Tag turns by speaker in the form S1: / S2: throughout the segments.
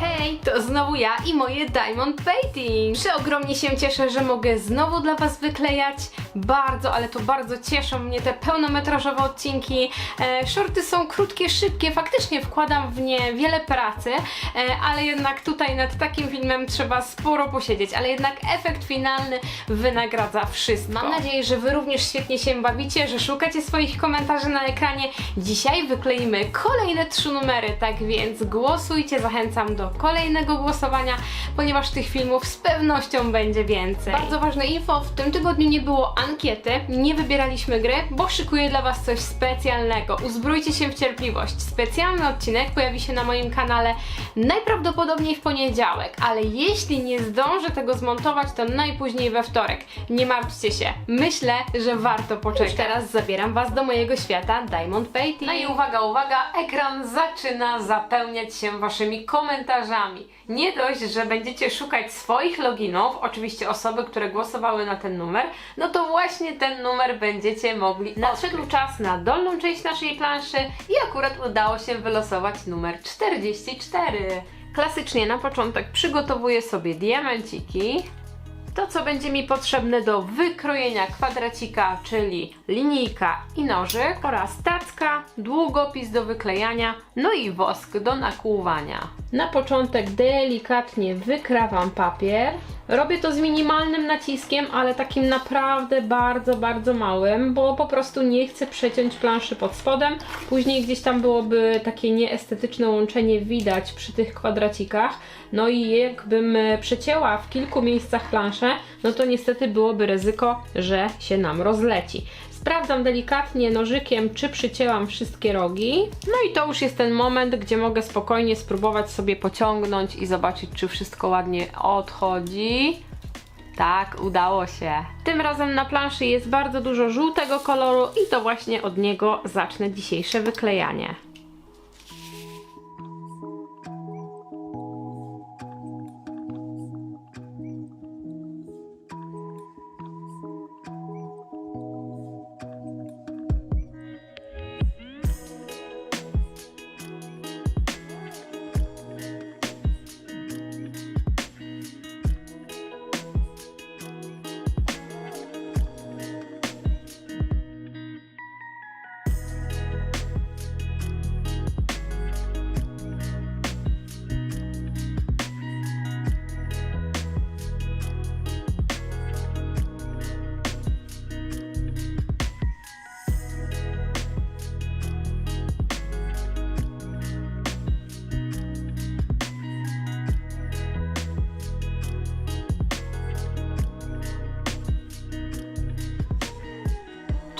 S1: Hej, to znowu ja i moje Diamond Painting. Przeogromnie się cieszę, że mogę znowu dla Was wyklejać. Bardzo, ale to bardzo cieszą mnie te pełnometrażowe odcinki. E, shorty są krótkie, szybkie, faktycznie wkładam w nie wiele pracy, e, ale jednak tutaj nad takim filmem trzeba sporo posiedzieć, ale jednak efekt finalny wynagradza wszystko. Mam nadzieję, że Wy również świetnie się bawicie, że szukacie swoich komentarzy na ekranie. Dzisiaj wykleimy kolejne trzy numery, tak więc głosujcie, zachęcam do kolejnego głosowania, ponieważ tych filmów z pewnością będzie więcej. Bardzo ważne info, w tym tygodniu nie było ankiety, nie wybieraliśmy gry, bo szykuję dla Was coś specjalnego. Uzbrójcie się w cierpliwość. Specjalny odcinek pojawi się na moim kanale najprawdopodobniej w poniedziałek, ale jeśli nie zdążę tego zmontować, to najpóźniej we wtorek. Nie martwcie się, myślę, że warto poczekać. Już teraz zabieram Was do mojego świata Diamond Painting. No i uwaga, uwaga, ekran zaczyna zapełniać się Waszymi komentarzami. Nie dość, że będziecie szukać swoich loginów, oczywiście osoby, które głosowały na ten numer, no to właśnie ten numer będziecie mogli. Nadszedł czas na dolną część naszej planszy i akurat udało się wylosować numer 44. Klasycznie na początek przygotowuję sobie diamenciki. To, co będzie mi potrzebne do wykrojenia kwadracika, czyli linijka i nożyk oraz tacka, długopis do wyklejania, no i wosk do nakłuwania. Na początek delikatnie wykrawam papier. Robię to z minimalnym naciskiem, ale takim naprawdę bardzo, bardzo małym, bo po prostu nie chcę przeciąć planszy pod spodem. Później gdzieś tam byłoby takie nieestetyczne łączenie widać przy tych kwadracikach. No i jakbym przecięła w kilku miejscach planszę, no to niestety byłoby ryzyko, że się nam rozleci. Sprawdzam delikatnie nożykiem, czy przycięłam wszystkie rogi. No i to już jest ten moment, gdzie mogę spokojnie spróbować sobie pociągnąć i zobaczyć, czy wszystko ładnie odchodzi. Tak, udało się. Tym razem na planszy jest bardzo dużo żółtego koloru i to właśnie od niego zacznę dzisiejsze wyklejanie.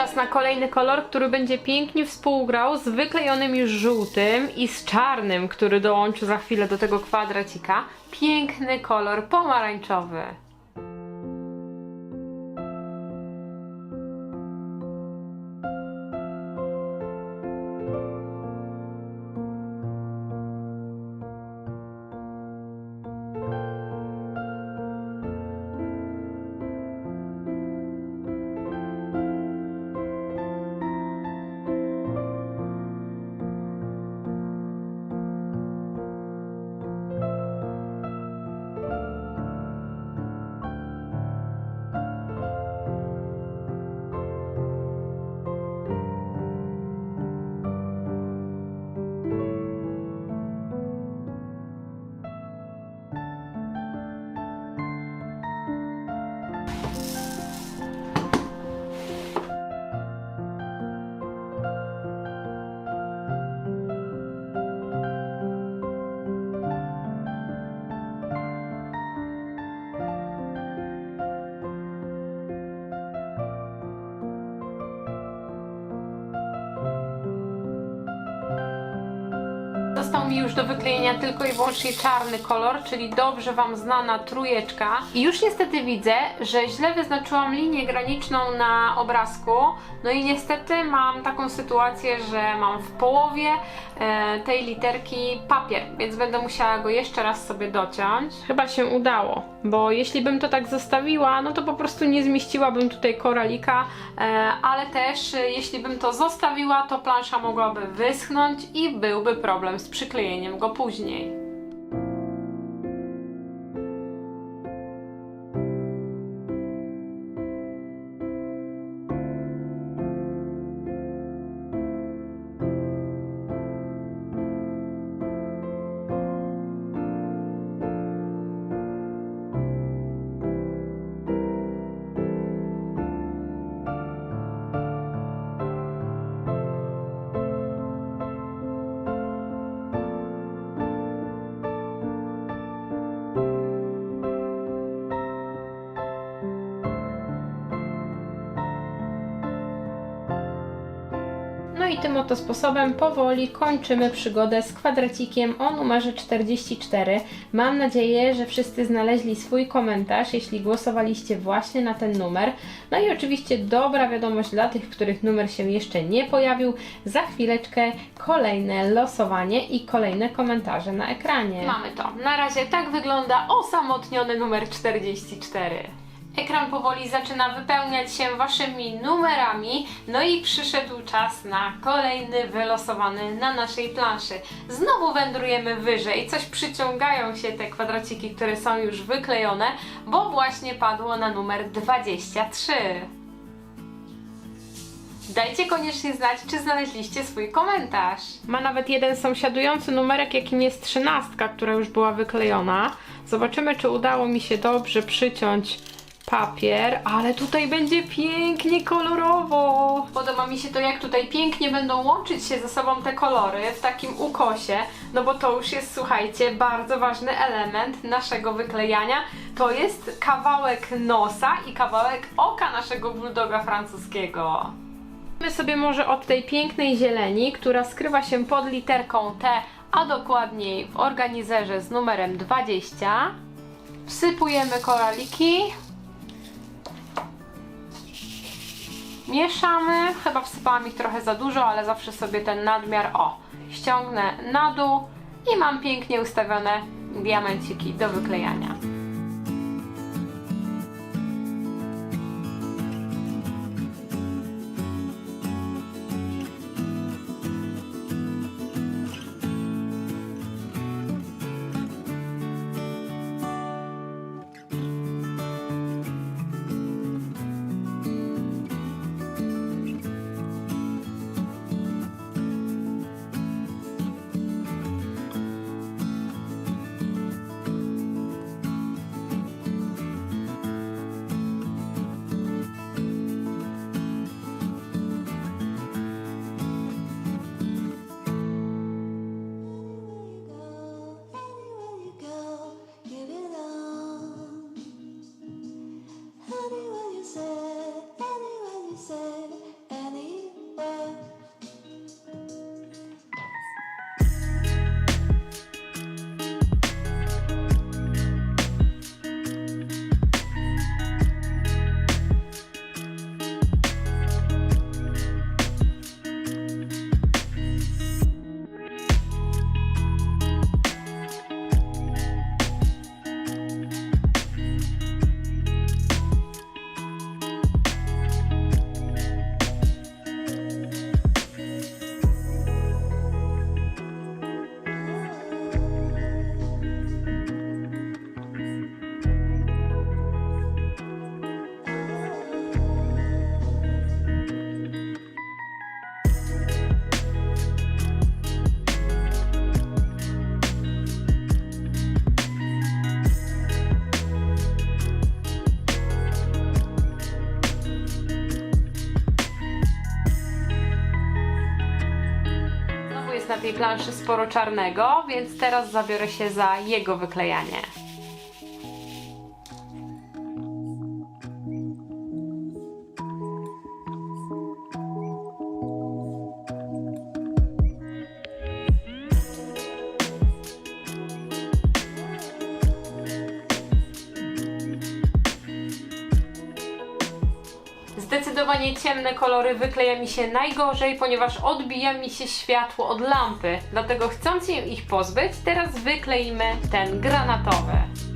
S1: Czas na kolejny kolor, który będzie pięknie współgrał z wyklejonym już żółtym i z czarnym, który dołączy za chwilę do tego kwadracika. Piękny kolor pomarańczowy. Już do wyklejenia tylko i wyłącznie czarny kolor, czyli dobrze Wam znana trójeczka. I już niestety widzę, że źle wyznaczyłam linię graniczną na obrazku. No i niestety mam taką sytuację, że mam w połowie e, tej literki papier, więc będę musiała go jeszcze raz sobie dociąć. Chyba się udało. bo jeśli bym to tak zostawiła, no to po prostu nie zmieściłabym tutaj koralika, e, ale też e, jeśli bym to zostawiła, to plansza mogłaby wyschnąć i byłby problem z przyklejeniem go później. Tym oto sposobem powoli kończymy przygodę z kwadracikiem o numerze 44. Mam nadzieję, że wszyscy znaleźli swój komentarz, jeśli głosowaliście właśnie na ten numer. No i oczywiście dobra wiadomość dla tych, których numer się jeszcze nie pojawił. Za chwileczkę kolejne losowanie i kolejne komentarze na ekranie. Mamy to. Na razie tak wygląda osamotniony numer 44. Ekran powoli zaczyna wypełniać się waszymi numerami, no i przyszedł czas na kolejny wylosowany na naszej planszy. Znowu wędrujemy wyżej, coś przyciągają się te kwadraciki, które są już wyklejone, bo właśnie padło na numer 23. Dajcie koniecznie znać, czy znaleźliście swój komentarz. Ma nawet jeden sąsiadujący numerek, jakim jest trzynastka, która już była wyklejona. Zobaczymy, czy udało mi się dobrze przyciąć papier, ale tutaj będzie pięknie kolorowo. Podoba mi się to, jak tutaj pięknie będą łączyć się ze sobą te kolory w takim ukosie, no bo to już jest, słuchajcie, bardzo ważny element naszego wyklejania. To jest kawałek nosa i kawałek oka naszego bulldoga francuskiego. Zacznijmy sobie może od tej pięknej zieleni, która skrywa się pod literką T, a dokładniej w organizerze z numerem 20. Wsypujemy koraliki. Mieszamy. Chyba wsypałam ich trochę za dużo, ale zawsze sobie ten nadmiar o ściągnę na dół i mam pięknie ustawione diamenciki do wyklejania. Planszy sporo czarnego, więc teraz zabiorę się za jego wyklejanie. Zdecydowanie ciemne kolory wykleja mi się najgorzej, ponieważ odbija mi się światło od lampy. Dlatego chcąc się ich pozbyć, teraz wykleimy ten granatowy.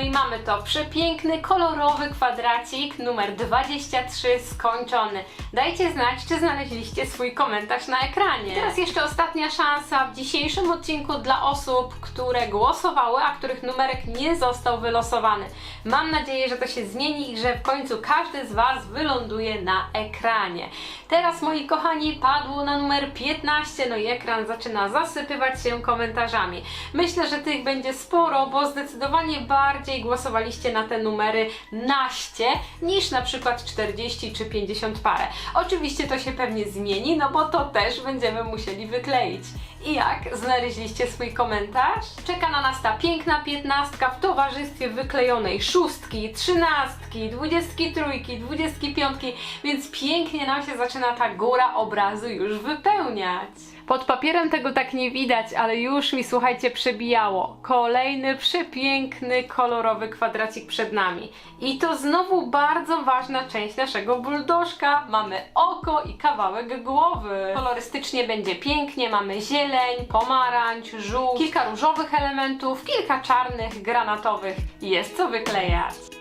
S1: I mamy to. Przepiękny, kolorowy kwadracik numer 23 skończony. Dajcie znać, czy znaleźliście swój komentarz na ekranie. Teraz jeszcze ostatnia szansa w dzisiejszym odcinku dla osób, które głosowały, a których numerek nie został wylosowany. Mam nadzieję, że to się zmieni i że w końcu każdy z Was wyląduje na ekranie. Teraz, moi kochani, padło na numer 15, no i ekran zaczyna zasypywać się komentarzami. Myślę, że tych będzie sporo, bo zdecydowanie bardziej głosowaliście na te numery naście niż na przykład 40 czy 50 parę. Oczywiście to się pewnie zmieni, no bo to też będziemy musieli wykleić. I jak? Znaleźliście swój komentarz? Czeka na nas ta piękna piętnastka w towarzystwie wyklejonej szóstki, trzynastki, dwudziestki trójki, dwudziestki piątki, więc pięknie nam się zaczyna ta góra obrazu już wypełniać. Pod papierem tego tak nie widać, ale już mi słuchajcie przebijało. Kolejny przepiękny, kolorowy kwadracik przed nami. I to znowu bardzo ważna część naszego buldożka. Mamy oko i kawałek głowy. Kolorystycznie będzie pięknie. Mamy zieleń, pomarańcz, żółć, kilka różowych elementów, kilka czarnych, granatowych. Jest co wyklejać.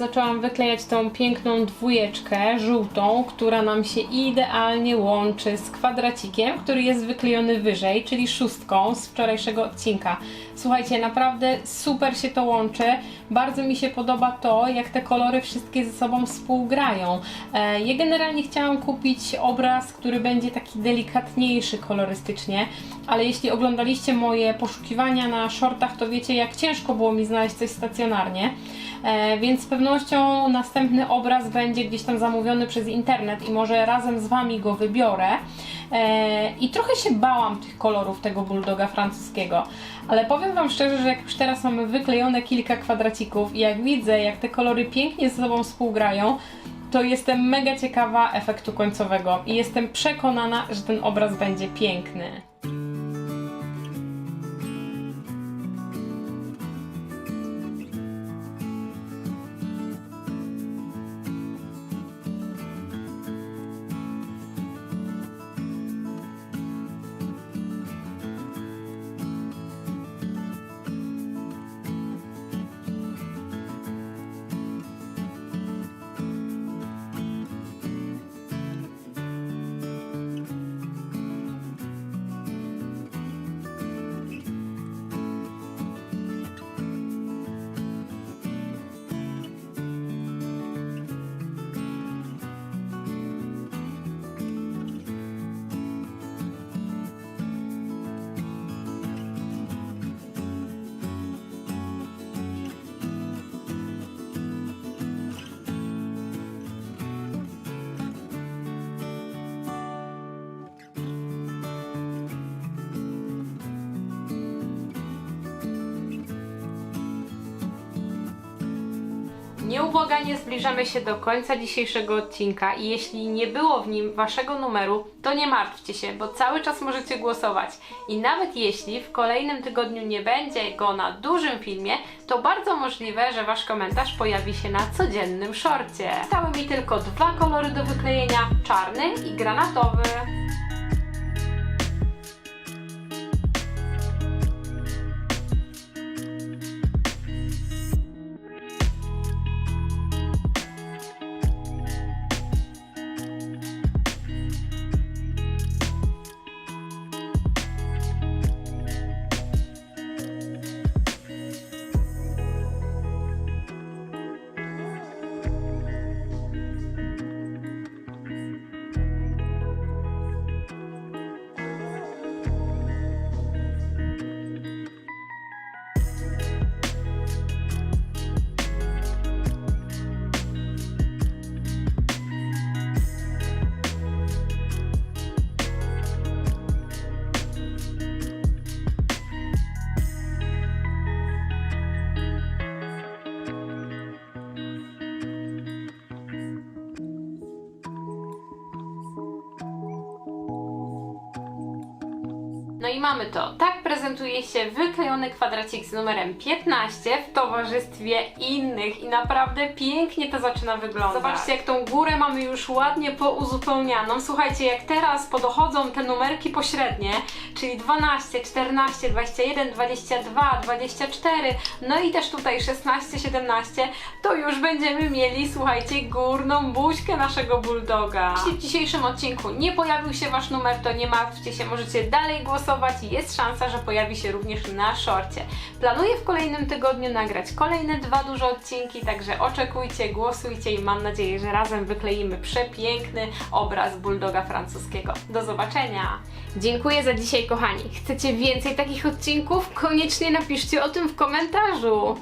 S1: Zaczęłam wyklejać tą piękną dwójeczkę żółtą, która nam się idealnie łączy z kwadracikiem, który jest wyklejony wyżej, czyli szóstką z wczorajszego odcinka. Słuchajcie, naprawdę super się to łączy. Bardzo mi się podoba to, jak te kolory wszystkie ze sobą współgrają. E, ja generalnie chciałam kupić obraz, który będzie taki delikatniejszy kolorystycznie, ale jeśli oglądaliście moje poszukiwania na shortach, to wiecie, jak ciężko było mi znaleźć coś stacjonarnie. E, więc z pewnością następny obraz będzie gdzieś tam zamówiony przez internet i może razem z Wami go wybiorę. E, I trochę się bałam tych kolorów tego bulldoga francuskiego, ale powiem Wam szczerze, że jak już teraz mamy wyklejone kilka kwadracików i jak widzę, jak te kolory pięknie ze sobą współgrają, to jestem mega ciekawa efektu końcowego i jestem przekonana, że ten obraz będzie piękny. Nieubłaganie zbliżamy się do końca dzisiejszego odcinka i jeśli nie było w nim waszego numeru, to nie martwcie się, bo cały czas możecie głosować. I nawet jeśli w kolejnym tygodniu nie będzie go na dużym filmie, to bardzo możliwe, że wasz komentarz pojawi się na codziennym szorcie. Zostały mi tylko dwa kolory do wyklejenia, czarny i granatowy. I mamy to. Tak prezentuje się wyklejony kwadracik z numerem 15 w towarzystwie innych i naprawdę pięknie to zaczyna wyglądać. Zobaczcie, jak tą górę mamy już ładnie pouzupełnianą. Słuchajcie, jak teraz podochodzą te numerki pośrednie, czyli 12, 14, 21, 22, 24, no i też tutaj 16, 17, to już będziemy mieli, słuchajcie, górną buźkę naszego bulldoga. Jeśli w dzisiejszym odcinku nie pojawił się Wasz numer, to nie martwcie się, możecie dalej głosować i jest szansa, że pojawi się również na szorcie. Planuję w kolejnym tygodniu nagrać kolejne dwa duże odcinki, także oczekujcie, głosujcie i mam nadzieję, że razem wykleimy przepiękny obraz bulldoga francuskiego. Do zobaczenia! Dziękuję za dzisiaj, kochani. Chcecie więcej takich odcinków? Koniecznie napiszcie o tym w komentarzu.